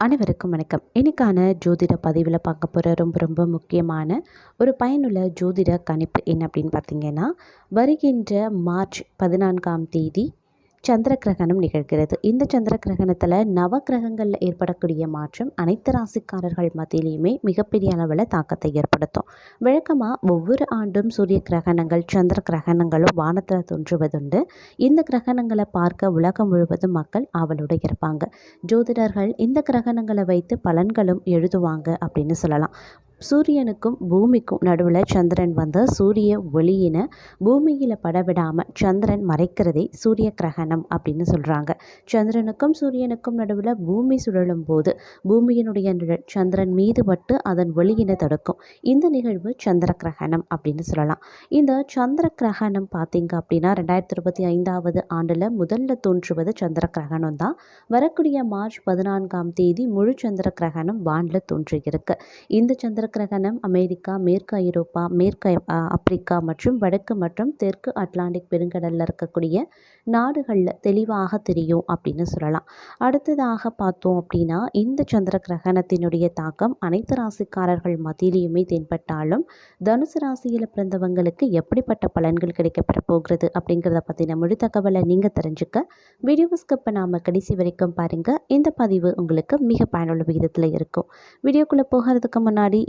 அனைவருக்கும் வணக்கம். இன்றைக்கான ஜோதிட பதிவில் பார்க்க போகிற ரொம்ப ரொம்ப முக்கியமான ஒரு பயனுள்ள ஜோதிட கணிப்பு என்ன அப்படின்னு பார்த்தீங்கன்னா வருகின்ற மார்ச் பதினான்காம் தேதி சந்திர கிரகணம் நிகழ்கிறது. இந்த சந்திர கிரகணத்தில் நவ கிரகங்களில் ஏற்படக்கூடிய மாற்றம் அனைத்து ராசிக்காரர்கள் மத்தியிலையுமே மிகப்பெரிய அளவில் தாக்கத்தை ஏற்படுத்தும். வழக்கமாக ஒவ்வொரு ஆண்டும் சூரிய கிரகணங்கள் சந்திர கிரகணங்களும் வானத்தில் தோன்றுவதுண்டு. இந்த கிரகணங்களை பார்க்க உலகம் முழுவதும் மக்கள் ஆவலோடு இருப்பாங்க. ஜோதிடர்கள் இந்த கிரகணங்களை வைத்து பலன்களும் எழுதுவாங்க அப்படின்னு சொல்லலாம். சூரியனுக்கும் பூமிக்கும் நடுவில் சந்திரன் வந்து சூரிய ஒளியினை பூமியில் படவிடாமல் சந்திரன் மறைக்கிறதே சூரிய கிரகணம் அப்படின்னு சொல்கிறாங்க சந்திரனுக்கும் சூரியனுக்கும் நடுவில் பூமி சுழலும் போது பூமியினுடைய நிழல் சந்திரன் மீது பட்டு அதன் ஒளியினை தடுக்கும். இந்த நிகழ்வு சந்திர கிரகணம் அப்படின்னு சொல்லலாம். இந்த சந்திர கிரகணம் பார்த்தீங்க அப்படின்னா ரெண்டாயிரத்தி இருபத்தி ஐந்தாவது ஆண்டில் முதல்ல தோன்றுவது சந்திர கிரகணம் தான். வரக்கூடிய மார்ச் பதினான்காம் தேதி முழு சந்திர கிரகணம் வானில் தோன்றியிருக்கு. இந்த சந்திர கிரகணம் அமெரிக்கா மேற்கு ஐரோப்பா மேற்கு ஆப்பிரிக்கா மற்றும் வடக்கு மற்றும் தெற்கு அட்லாண்டிக் பெருங்கடலில் இருக்கக்கூடிய நாடுகளில் தெளிவாக தெரியும் அப்படின்னு சொல்லலாம். அடுத்ததாக பார்த்தோம் அப்படின்னா இந்த சந்திர கிரகணத்தினுடைய தாக்கம் அனைத்து ராசிக்காரர்கள் மத்தியிலையுமே தென்பட்டாலும் தனுசு ராசியில் பிறந்தவங்களுக்கு எப்படிப்பட்ட பலன்கள் கிடைக்கப்பெற போகிறது அப்படிங்கிறத பற்றின முழு தகவலை நீங்கள் தெரிஞ்சுக்க வீடியோ ஸ்கிப்பை நாம் கடைசி வரைக்கும் பாருங்கள் இந்த பதிவு உங்களுக்கு மிக பயனுள்ள விகிதத்தில் இருக்கும். வீடியோக்குள்ளே போகிறதுக்கு முன்னாடி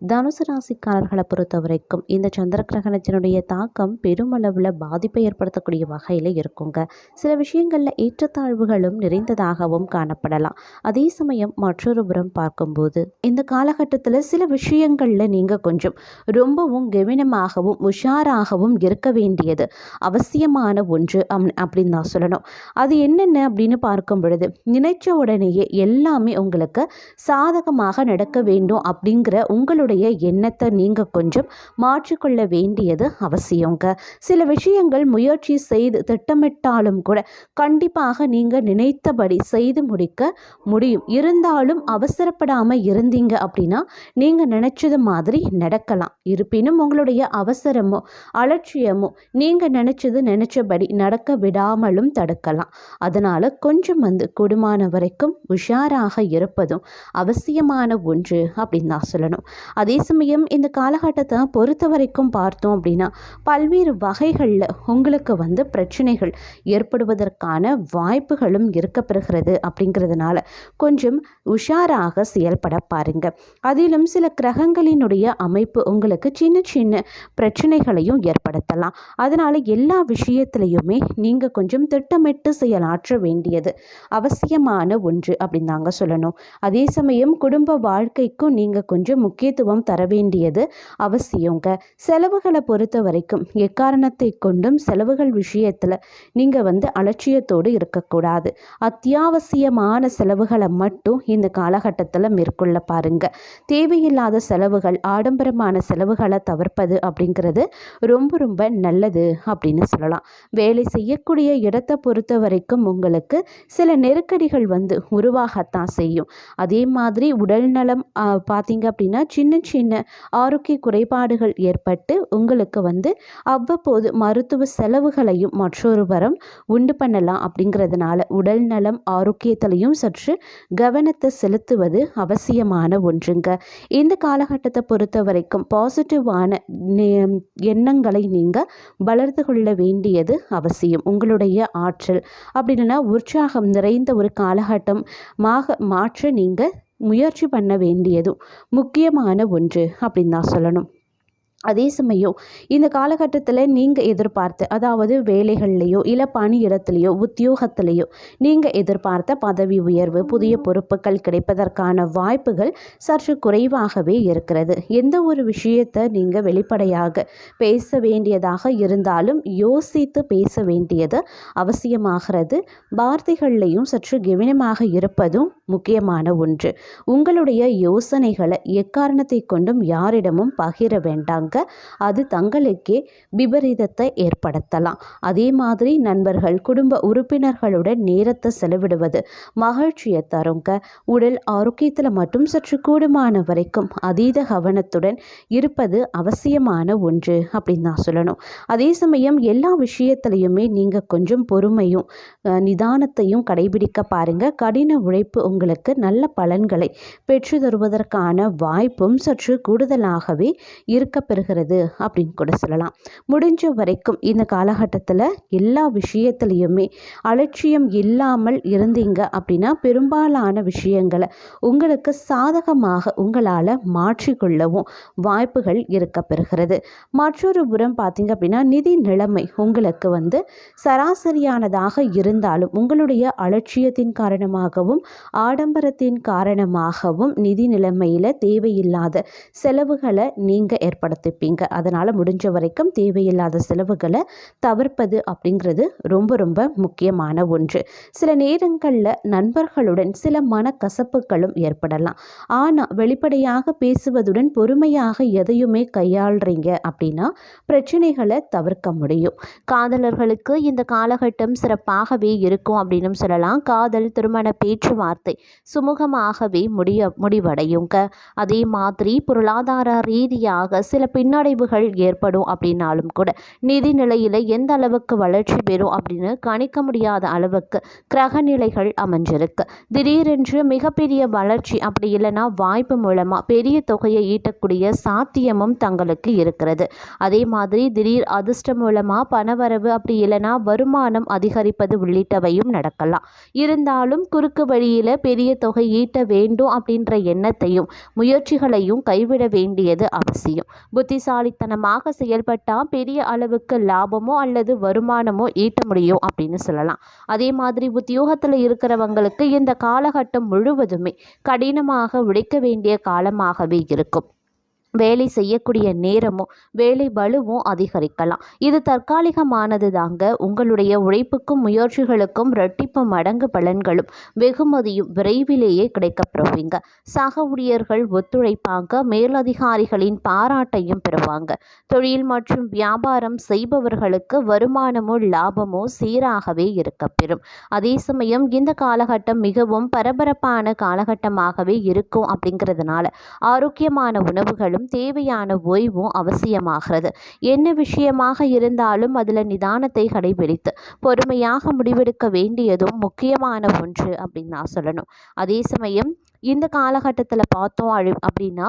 தனுசு ராசிக்காரர்களை பொறுத்த வரைக்கும் இந்த சந்திர கிரகணத்தினுடைய தாக்கம் பெருமளவில் பாதிப்பை ஏற்படுத்தக்கூடிய வகையில் இருக்குங்க. சில விஷயங்களில் ஏற்றத்தாழ்வுகளும் நிறைந்ததாகவும் காணப்படலாம். அதே சமயம் மற்றொரு புறம் பார்க்கும்போது இந்த காலகட்டத்தில் சில விஷயங்களில் நீங்கள் கொஞ்சம் ரொம்பவும் கவனமாகவும் உஷாராகவும் இருக்க வேண்டியது அவசியமான ஒன்று அப்படின்னு தான் சொல்லணும். அது என்னென்ன அப்படின்னு பார்க்கும் பொழுது நினைச்ச உடனேயே எல்லாமே உங்களுக்கு சாதகமாக நடக்க வேண்டும் அப்படிங்கிற உங்களுடைய எண்ணத்தை நீங்கள் கொஞ்சம் மாற்றிக்கொள்ள வேண்டியது அவசியங்க. சில விஷயங்கள் முயற்சி செய்து திட்டமிட்டாலும் கூட கண்டிப்பாக நீங்கள் நினைத்தபடி செய்து முடிக்க முடியும். இருந்தாலும் அவசரப்படாமல் இருந்தீங்க அப்படின்னா நீங்கள் நினச்சது மாதிரி நடக்கலாம். இருப்பினும் உங்களுடைய அவசரமோ அலட்சியமோ நீங்கள் நினச்சது நினச்சபடி நடக்க விடாமலும் தடுக்கலாம். அதனால் கொஞ்சம் வந்து கூடுமான வரைக்கும் உஷாராக இருப்பதும் அவசியமான ஒன்று அப்படின்னு தான் சொல்லணும். அதே சமயம் இந்த காலகட்டத்தை பொறுத்த வரைக்கும் பார்த்தோம் அப்படின்னா பல்வேறு வகைகளில் உங்களுக்கு வந்து பிரச்சனைகள் ஏற்படுவதற்கான வாய்ப்புகளும் இருக்கப்பெறுகிறது அப்படிங்கிறதுனால கொஞ்சம் உஷாராக செயல்பட பாருங்க. அதிலும் சில கிரகங்களினுடைய அமைப்பு உங்களுக்கு சின்ன சின்ன பிரச்சனைகளையும் ஏற்படுத்தலாம். அதனால் எல்லா விஷயத்துலையுமே நீங்கள் கொஞ்சம் திட்டமிட்டு செயலாற்ற வேண்டியது அவசியமான ஒன்று அப்படின்னு தாங்க சொல்லணும். அதே சமயம் குடும்ப வாழ்க்கைக்கும் நீங்கள் கொஞ்சம் முக்கியத்துவம் தர வேண்டியது அவசியங்க. செலவுகளை பொறுத்த வரைக்கும் எக்காரணத்தை கொண்டும் செலவுகள் விஷயத்தில் நீங்கள் வந்து அலட்சியத்தோடு இருக்கக்கூடாது. அத்தியாவசியமான செலவுகளை மட்டும் இந்த காலகட்டத்தில் மேற்கொள்ள பாருங்க. தேவையில்லாத செலவுகள் ஆடம்பரமான செலவுகளை தவிர்ப்பது அப்படிங்கிறது ரொம்ப ரொம்ப நல்லது அப்படின்னு சொல்லலாம். வேலை செய்யக்கூடிய இடத்தை பொறுத்த வரைக்கும் உங்களுக்கு சில நெருக்கடிகள் வந்து உருவாகத்தான் செய்யும். அதே மாதிரி உடல் நலம் பார்த்தீங்க அப்படின்னா சின்ன சின்ன சின்ன ஆரோக்கிய குறைபாடுகள் ஏற்பட்டு உங்களுக்கு வந்து அவ்வப்போது மருத்துவ செலவுகளையும் மற்றொரு வரம் உண்டு பண்ணலாம் அப்படிங்கிறதுனால உடல் நலம் ஆரோக்கியத்திலையும் சற்று கவனத்தை செலுத்துவது அவசியமான ஒன்றுங்க. இந்த காலகட்டத்தை பொறுத்த வரைக்கும் பாசிட்டிவான எண்ணங்களை நீங்கள் வளர்த்து கொள்ள வேண்டியது அவசியம். உங்களுடைய ஆற்றல் அப்படி இல்லைன்னா உற்சாகம் நிறைந்த ஒரு காலகட்டம் மாக மாற்ற நீங்கள் முயற்சி பண்ண வேண்டியதும் முக்கியமான ஒன்று அப்படின்னு தான் சொல்லணும். அதே சமயம் இந்த காலகட்டத்தில் நீங்கள் எதிர்பார்த்த அதாவது வேலைகள்லையோ இல்லை பணியிடத்துலையோ உத்தியோகத்திலையோ நீங்கள் எதிர்பார்த்த பதவி உயர்வு புதிய பொறுப்புகள் கிடைப்பதற்கான வாய்ப்புகள் சற்று குறைவாகவே இருக்கிறது. எந்த ஒரு விஷயத்தை நீங்கள் வெளிப்படையாக பேச வேண்டியதாக இருந்தாலும் யோசித்து பேச வேண்டியது அவசியமாகிறது. வார்த்தைகள்லையும் சற்று கவனமாக இருப்பதும் முக்கியமான ஒன்று. உங்களுடைய யோசனைகளை எக்காரணத்தை கொண்டும் யாரிடமும் பகிர வேண்டாங்க. அது தங்களுக்கே விபரீதத்தை ஏற்படுத்தலாம். அதே மாதிரி நண்பர்கள் குடும்ப உறுப்பினர்களுடன் நேரத்தை செலவிடுவது மகிழ்ச்சியை தருங்க. உடல் ஆரோக்கியத்தில் மட்டும் சற்று கூடுமான வரைக்கும் அதீத கவனத்துடன் இருப்பது அவசியமான ஒன்று அப்படின்னு தான் சொல்லணும். அதே சமயம் எல்லா விஷயத்துலையுமே நீங்கள் கொஞ்சம் பொறுமையும் நிதானத்தையும் கடைபிடிக்க பாருங்க. கடின உழைப்பு உங்களுக்கு நல்ல பலன்களை பெற்று தருவதற்கான வாய்ப்பும் சற்று கூடுதலாகவே இருக்க இருக்கப்பெறுகிறது அப்படின்னு கூட சொல்லலாம். முடிஞ்ச வரைக்கும் இந்த காலகட்டத்தில் எல்லா விஷயத்துலேயுமே அலட்சியம் இல்லாமல் இருந்தீங்க அப்படின்னா பெரும்பாலான விஷயங்களை உங்களுக்கு சாதகமாக உங்களால் மாற்றிக்கொள்ளவும் வாய்ப்புகள் இருக்க பெறுகிறது மற்றொரு புறம் பார்த்தீங்க அப்படின்னா நிதி நிலைமை உங்களுக்கு வந்து சராசரியானதாக இருந்தாலும் உங்களுடைய அலட்சியத்தின் காரணமாகவும் ஆடம்பரத்தின் காரணமாகவும் நிதி நிலைமையில் தேவையில்லாத செலவுகளை நீங்கள் ஏற்படுத்திப்பீங்க அதனால் முடிஞ்ச வரைக்கும் தேவையில்லாத செலவுகளை தவிர்ப்பது அப்படிங்கிறது ரொம்ப ரொம்ப முக்கியமான ஒன்று. சில நேரங்களில் நண்பர்களுடன் சில மனக்கசப்புகளும் ஏற்படலாம். ஆனால் வெளிப்படையாக பேசுவதுடன் பொறுமையாக எதையுமே கையாளுறீங்க அப்படின்னா பிரச்சனைகளை தவிர்க்க முடியும். காதலர்களுக்கு இந்த காலகட்டம் சிறப்பாகவே இருக்கும் அப்படின்னு சொல்லலாம். காதல் திருமண பேச்சுவார்த்தை சுமூகமாகவே முடிய முடிவடையுங்க. அதே மாதிரி பொருளாதார ரீதியாக சில பின்னடைவுகள் ஏற்படும் அப்படின்னாலும் கூட நிதி நிலையில் எந்த அளவுக்கு வளர்ச்சி பெறும் அப்படின்னு கணிக்க முடியாத அளவுக்கு கிரக நிலைகள் அமைஞ்சிருக்கு. திடீரென்று மிகப்பெரிய வளர்ச்சி அப்படி இல்லைன்னா வாய்ப்பு மூலமாக பெரிய தொகையை ஈட்டக்கூடிய சாத்தியமும் தங்களுக்கு இருக்கிறது. அதே மாதிரி திடீர் அதிர்ஷ்டம் மூலமாக பணவரவு அப்படி இல்லைன்னா வருமானம் அதிகரிப்பது உள்ளிட்டவையும் நடக்கலாம். இருந்தாலும் குறுக்கு வழியில் பெரிய தொகை ஈட்ட வேண்டும் அப்படின்ற எண்ணத்தையும் முயற்சிகளையும் கைவிட வேண்டியது அவசியம். புத்திசாலித்தனமாக செயல்பட்டால் பெரிய அளவுக்கு லாபமோ அல்லது வருமானமோ ஈட்ட முடியும் அப்படின்னு சொல்லலாம். அதே மாதிரி உத்தியோகத்தில் இருக்கிறவங்களுக்கு இந்த காலகட்டம் முழுவதுமே கடினமாக உழைக்க வேண்டிய காலமாகவே இருக்கும். வேலை செய்யக்கூடிய நேரமும் வேலை வலுவும் அதிகரிக்கலாம். இது தற்காலிகமானது தாங்க உங்களுடைய உழைப்புக்கும் முயற்சிகளுக்கும் இரட்டிப்பு மடங்கு பலன்களும் வெகுமதியும் விரைவிலேயே கிடைக்கப்பெறுவீங்க. சக ஊழியர்கள் ஒத்துழைப்பாங்க. மேலதிகாரிகளின் பாராட்டையும் பெறுவாங்க. தொழில் மற்றும் வியாபாரம் செய்பவர்களுக்கு வருமானமோ லாபமோ சீராகவே இருக்கப்பெறும். அதே சமயம் இந்த காலகட்டம் மிகவும் பரபரப்பான காலகட்டமாகவே இருக்கும் அப்படிங்கிறதுனால ஆரோக்கியமான உணவுகளும் தேவையான ஓய்வும் அவசியமாகிறது. என்ன விஷயமாக இருந்தாலும் அதில் நிதானத்தை கடைபிடித்து பொறுமையாக முடிவெடுக்க வேண்டியதும் முக்கியமான ஒன்று அப்படின்னு நான் சொல்லணும். அதே சமயம் இந்த காலகட்டத்தில் பார்த்தோம் அழி அப்படின்னா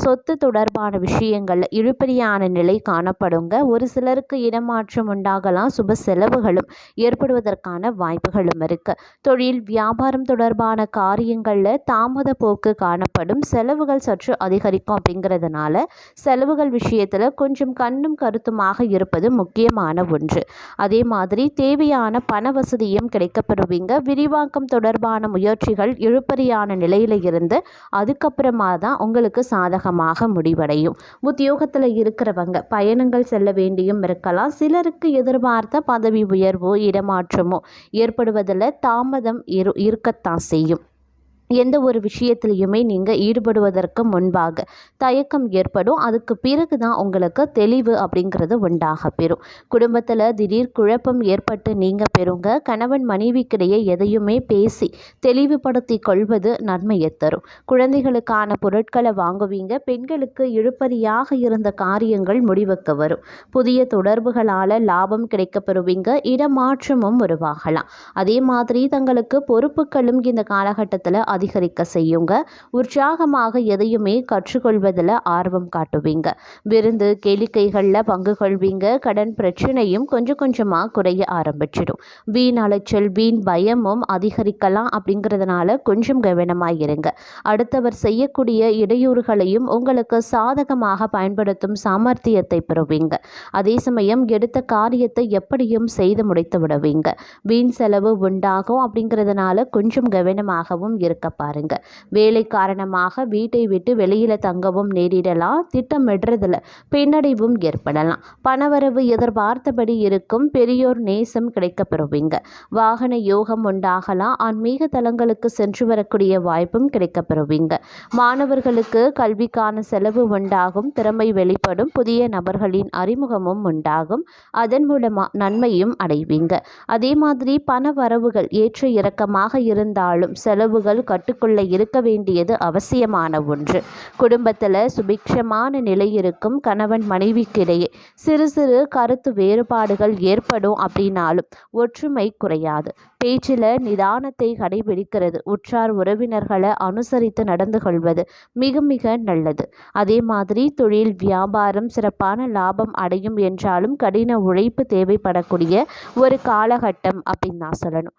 சொத்து தொடர்பான விஷயங்களில் இழுபறியான நிலை காணப்படுங்க. ஒரு சிலருக்கு இடமாற்றம் உண்டாகலாம் சுப செலவுகளும் ஏற்படுவதற்கான வாய்ப்புகளும் இருக்குது தொழில் வியாபாரம் தொடர்பான காரியங்களில் தாமத போக்கு காணப்படும். செலவுகள் சற்று அதிகரிக்கும் அப்படிங்கிறதுனால செலவுகள் விஷயத்தில் கொஞ்சம் கண்ணும் கருத்துமாக இருப்பது முக்கியமான ஒன்று. அதே மாதிரி தேவையான பண வசதியும் கிடைக்கப்பெறுவீங்க விரிவாக்கம் தொடர்பான முயற்சிகள் இழுபறியான நிலையில் இருந்து அதுக்கப்புறமா தான் உங்களுக்கு சாதகமாக முடிவடையும். உத்தியோகத்தில் இருக்கிறவங்க பயணங்கள் செல்ல வேண்டியும் இருக்கலாம். சிலருக்கு எதிர்பார்த்த பதவி உயர்வோ இடமாற்றமோ ஏற்படுவதில் தாமதம் இரு இருக்கத்தான் செய்யும். எந்த ஒரு விஷயத்துலையுமே நீங்கள் ஈடுபடுவதற்கு முன்பாக தயக்கம் ஏற்படும். அதுக்கு பிறகு தான் உங்களுக்கு தெளிவு அப்படிங்கிறது உண்டாக பெறும். குடும்பத்தில் திடீர் குழப்பம் ஏற்பட்டு நீங்கள் பெறுங்க. கணவன் மனைவிக்கிடையே எதையுமே பேசி தெளிவுபடுத்தி கொள்வது நன்மையை தரும். குழந்தைகளுக்கான பொருட்களை வாங்குவீங்க. பெண்களுக்கு இழுப்பறியாக இருந்த காரியங்கள் முடிவுக்கு வரும். புதிய தொடர்புகளால் லாபம் கிடைக்கப் பெறுவீங்க. இடமாற்றமும் உருவாகலாம். அதே மாதிரி தங்களுக்கு பொறுப்புகளும் இந்த காலகட்டத்தில் அதிகரிக்க செய்யுங்க. உற்சாகமாக எதையுமே கற்றுக்கொள்வதில் ஆர்வம் காட்டுவீங்க. விருந்து கேளிக்கைகளில் பங்கு கொள்வீங்க. கடன் பிரச்சனையும் கொஞ்சம் கொஞ்சமாக குறைய ஆரம்பிச்சிடும். வீண் அலைச்சல் வீண் பயமும் அதிகரிக்கலாம் அப்படிங்கிறதுனால கொஞ்சம் கவனமாக இருங்க. அடுத்தவர் செய்யக்கூடிய இடையூறுகளையும் உங்களுக்கு சாதகமாக பயன்படுத்தும் சாமர்த்தியத்தை பெறுவீங்க. அதே சமயம் எடுத்த காரியத்தை எப்படியும் செய்து முடித்து விடுவீங்க. வீண் செலவு உண்டாகும் அப்படிங்கிறதுனால கொஞ்சம் கவனமாகவும் இருக்க இருக்க பாருங்க. வேலை காரணமாக வீட்டை விட்டு வெளியில் தங்கவும் நேரிடலாம் திட்டமிடுறதுல பின்னடைவும் ஏற்படலாம். பணவரவு எதிர்பார்த்தபடி இருக்கும் பெரியோர் நேசம் கிடைக்கப் பெறுவீங்க. வாகன யோகம் உண்டாகலாம் ஆன்மீக தலங்களுக்கு சென்று வரக்கூடிய வாய்ப்பும் கிடைக்க பெறுவீங்க. மாணவர்களுக்கு கல்விக்கான செலவு உண்டாகும் திறமை வெளிப்படும் புதிய நபர்களின் அறிமுகமும் உண்டாகும். அதன் மூலமாக நன்மையும் அடைவீங்க. அதே மாதிரி பண வரவுகள் ஏற்ற இறக்கமாக இருந்தாலும் செலவுகள் கட்டுக்குள்ளே இருக்க வேண்டியது அவசியமான ஒன்று. குடும்பத்தில் சுபிக்ஷமான நிலை இருக்கும் கணவன் மனைவிக்கிடையே சிறு சிறு கருத்து வேறுபாடுகள் ஏற்படும் அப்படின்னாலும் ஒற்றுமை குறையாது. பேச்சில் நிதானத்தை கடைபிடிக்கிறது உற்றார் உறவினர்களை அனுசரித்து நடந்து கொள்வது மிக மிக நல்லது. அதே மாதிரி தொழில் வியாபாரம் சிறப்பான லாபம் அடையும் என்றாலும் கடின உழைப்பு தேவைப்படக்கூடிய ஒரு காலகட்டம் அப்படின்னு நான் சொல்லணும்.